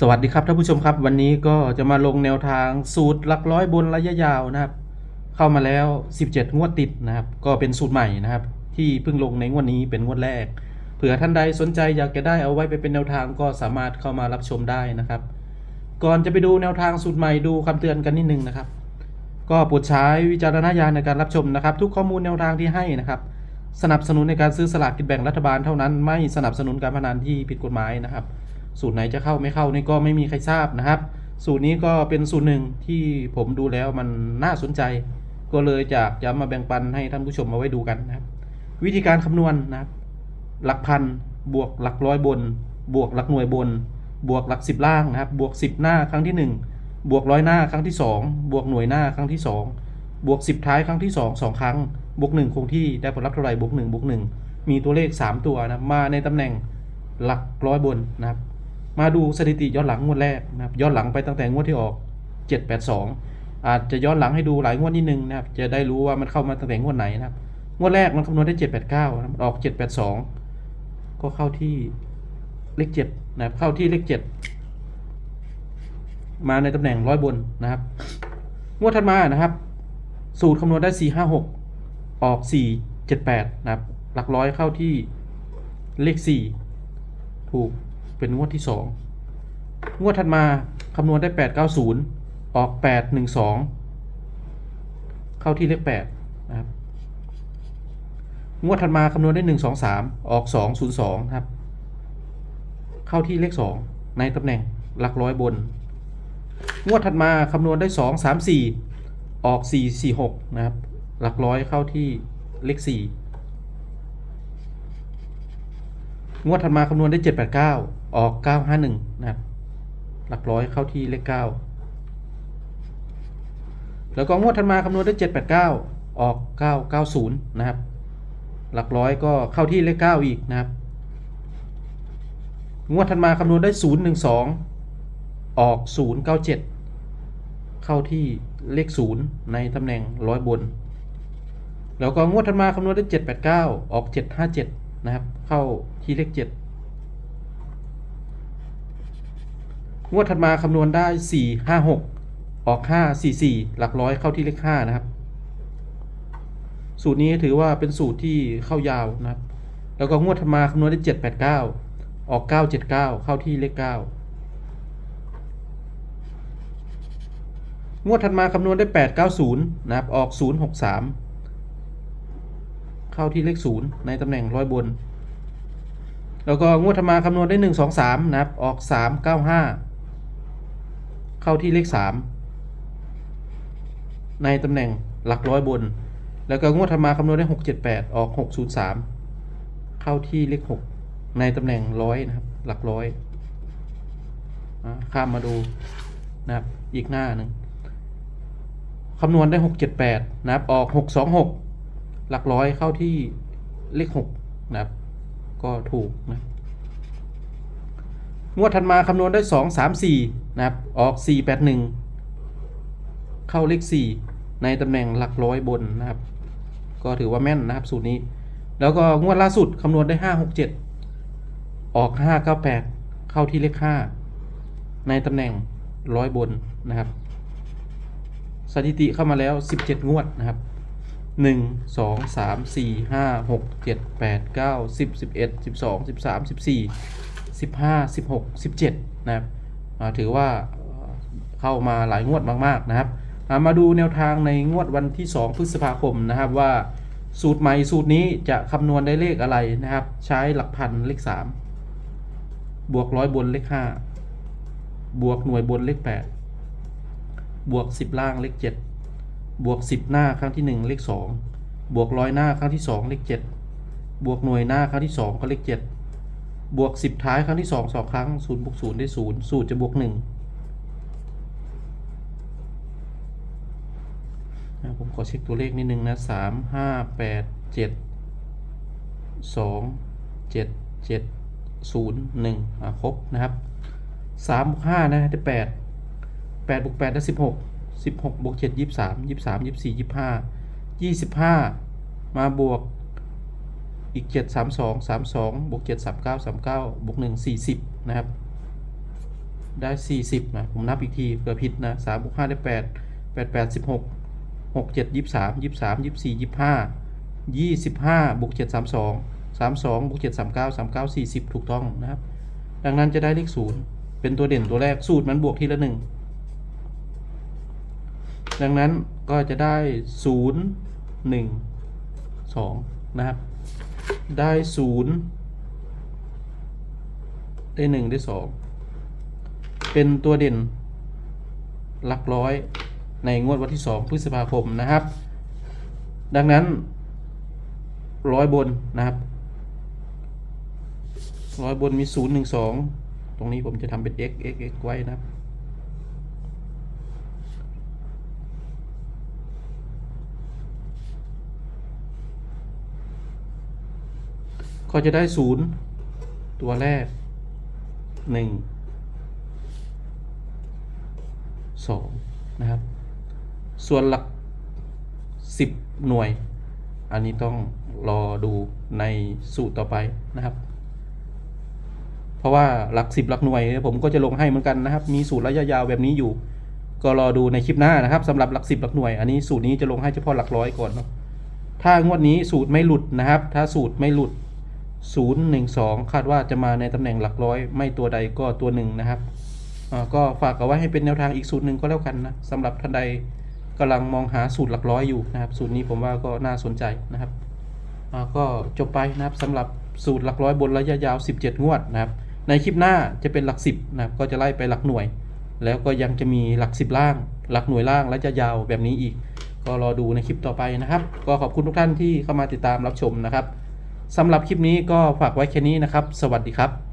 สวัสดีครับท่านผู้ชมครับ วันนี้ก็จะมาลงแนวทางสูตรหลักร้อยบนระยะยาวนะครับ เข้ามาแล้ว 17 งวดติดนะครับ ก็เป็นสูตรใหม่นะครับ ที่เพิ่งลงในงวดนี้เป็นงวดแรก เผื่อท่านใดสนใจอยากจะได้เอาไว้ไปเป็นแนวทางก็สามารถเข้ามารับชมได้นะครับ ก่อนจะไปดูแนวทางสูตรใหม่ดูคำเตือนกันนิดนึงนะครับ ก็โปรดใช้วิจารณญาณในการรับชมนะครับ ทุกข้อมูลแนวทางที่ให้นะครับ สนับสนุนในการซื้อสลากกินแบ่งรัฐบาลเท่านั้น ไม่สนับสนุนการพนันที่ผิดกฎหมายนะครับ สูตรไหนจะเข้าไม่เข้านี่ก็ไม่มีใครทราบนะครับ สูตรนี้ก็เป็นสูตรหนึ่งที่ผมดูแล้วมันน่าสนใจ ก็เลยอยากจะมาแบ่งปันให้ท่านผู้ชมมาไว้ดูกันนะครับ วิธีการคำนวณนะครับ หลักพันบวกหลักร้อยบน บวกหลักหน่วยบน บวกหลักสิบล่างนะครับ บวกสิบหน้าครั้งที่หนึ่งบวกร้อยหน้าครั้งที่สองบวกหน่วยหน้าครั้งที่สองบวกสิบท้ายครั้งที่สองสองครั้ง บวกหนึ่งคงที่ได้ผลลัพธ์เท่าไหร่บวกหนึ่งบวกหนึ่งมีตัวเลขสามตัวนะมาในตำแหน่งหลักร้อยบนนะครับ มาดูสถิติย้อนหลังงวดแรกนะครับย้อนหลังไปตั้งแต่งวดที่ออก 782 อาจจะย้อนหลังให้ดูหลายงวดนิดนึงนะครับจะได้รู้ว่ามันเข้ามาตั้งแต่งวดไหนนะครับงวดแรกมันคำนวณได้ 789นะครับออก 782 ก็เข้าที่เลข7นะครับเข้าที่เลข 7 มาในตำแหน่งร้อยบนนะครับงวดถัดมานะครับ สูตรคำนวณได้ 456 ออก 478 นะครับ หลักร้อยเข้าที่เลข 4 ถูก เป็นงวดที่ 2 งวดถัดมาคำนวณได้ 890 ออก 812 เข้าที่เลข8นะครับงวดถัดมาคำนวณได้ 123 ออก 202นะครับ เข้าที่เลข 2 ในตำแหน่งหลักร้อยบน งวดถัดมาคำนวณได้ 2 3 4 ออก 4 4 6 นะครับ หลักร้อยเข้าที่เลข 4 งวดถัดมาคำนวณได้ 789 ออก 951 นะครับ หลักร้อยเข้าที่เลข 9 แล้วก็งวดถัดมาคำนวณได้ 789 ออก 990 นะครับ หลักร้อยก็เข้าที่เลข 9 อีกนะครับ งวดถัดมาคำนวณได้ 012 ออก 097 เข้าที่เลข 0 ในตำแหน่งร้อยบน แล้วก็งวดถัดมาคำนวณได้ 789 ออก 757 นะครับ เข้าที่เลข7งวดถัดมาคำนวณได้4 5 6ออก5 4 4หลักร้อยเข้าที่เลข5นะครับ สูตรนี้ถือว่าเป็นสูตรที่เข้ายาวนะครับ แล้วก็งวดถัดมาคำนวณได้7 8 9ออก9 7 9เจ็ดเก้าเข้าที่เลข9งวดถัดมาคำนวณได้ 8 9 0 นะครับ ออก 0 6 3 เข้าที่เลข0ในตำแหน่งร้อยบน แล้วก็งวดถัดมาคำนวณได้ 1 2 3 นะครับ ออก 3 9 5 เข้าที่เลข 3 ในตำแหน่งหลักร้อยบน แล้วก็งวดถัดมาคำนวณได้ 6 7 8 ออก 6 0 3 เข้าที่เลข 6 ในตำแหน่งร้อยนะครับ หลักร้อยข้ามมาดูนะครับอีกหน้าหนึ่งคำนวณได้ 6 7 8 นะครับ ออก 6 2 6 หลักร้อยเข้าที่เลข6นะครับ ก็ถูกนะงวดถัดมาคำนวณได้2 3 4นะครับ ออก4 8 1เข้าเลข4ในตำแหน่งหลักร้อยบนนะครับ ก็ถือว่าแม่นนะครับสูตรนี้ แล้วก็งวดล่าสุดคำนวณได้5 6 7ออก5 9 8เก้าแปดเข้าที่เลข5ในตำแหน่งร้อยบนนะครับ สถิติเข้ามาแล้ว 17 งวดนะครับ 1 2 3 4 5 6 7 8 9 10 11 12 13 14 15 16 17นะครับอ่าถือว่าเอ่อเข้ามาหลายงวดมากๆนะครับมาดูแนวทางในงวดวันที่ 2 พฤษภาคมนะครับว่าสูตรใหม่สูตรนี้จะคำนวณได้เลขอะไรนะครับ ใช้หลักพันเลข 3 บวกร้อยบนเลข 5 บวกหน่วยบนเลข 8 บวก 10 ล่างเลข 7 บวก 10 หน้าครั้งที่ 1 เลข 2 บวกร้อยหน้าครั้งที่ 2 เลข 7 บวกหน่วยหน้าครั้งที่ 2 ก็เลข 7 บวก 10 ท้ายครั้งที่ 2 2 ครั้ง0บวก0ได้0สูตรจะบวก1นะผมขอเช็คตัวเลขนิดนึงนะ 3 5 8 7 2 7 7 0 1อะครบนะครับ 3 บวก5นะได้ 8 8บวก8ได้ 16 16บวก7 23 23 24 25 25มยี่สิบสายี่สิบห้ามาบวกอีก7 32 32บวก7 39 39บวก1 40นะครับ ได้สี่สิบนะ ผมนับอีกทีเผื่อผิดนะสามบวกห้าได้แปดแปดแปดสิบหกหกเจ็ดยี่สามยี่สามยี่สี่ยี่ห้ายี่สิบห้าบวกเจ็ดสามสองสามสองบวกเจ็ดสามเก้าสามเก้าสี่สิบถูกต้องนะครับ ดังนั้นจะได้เลขศูนย์เป็นตัวเด่นตัวแรกสูตรมันบวกทีละหนึ่ง ดังนั้นก็จะได้ศูนย์หนึ่งสองนะครับ ได้ศูนย์ได้หนึ่งได้สองเป็นตัวเด่นหลักร้อยในงวดวันที่สองพฤษภาคมนะครับ ดังนั้นร้อยบนนะครับร้อยบนมีศูนย์หนึ่งสองตรงนี้ผมจะทำเป็น x x x ไว้นะครับ ก็จะได้ศูนย์ตัวแรกหนึ่งสองนะครับ ส่วนหลักสิบหน่วย อันนี้ต้องรอดูในสูตรต่อไปนะครับ เพราะว่าหลักสิบหลักหน่วยเนี่ยผมก็จะลงให้เหมือนกันนะครับ มีสูตรระยะยาวแบบนี้อยู่ ก็รอดูในคลิปหน้านะครับสำหรับหลักสิบหลักหน่วย อันนี้สูตรนี้จะลงให้เฉพาะหลักร้อยก่อนเนาะถ้างวดนี้สูตรไม่หลุดนะครับ ถ้าสูตรไม่หลุด 012 คาดว่าจะมาในตำแหน่งหลักร้อย ไม่ตัวใดก็ตัวหนึ่งนะครับก็ฝากเอาไว้ให้เป็นแนวทางอีกสูตรหนึ่งก็แล้วกันนะสำหรับท่านใดกำลังมองหาสูตรหลักร้อยอยู่นะครับ สูตรนี้ผมว่าก็น่าสนใจนะครับก็จบไปนะครับสำหรับสูตรหลักร้อยบนระยะยาว 17 งวดนะครับ ในคลิปหน้าจะเป็นหลัก 10นะครับก็จะไล่ไปหลักหน่วย แล้วก็ยังจะมีหลัก 10 ล่าง หลักหน่วยล่างและจะยาวแบบนี้อีก ก็รอดูในคลิปต่อไปนะครับ ก็ขอบคุณทุกท่านที่เข้ามาติดตามรับชมนะครับ สำหรับคลิปนี้ก็ฝากไว้แค่นี้นะครับ สวัสดีครับ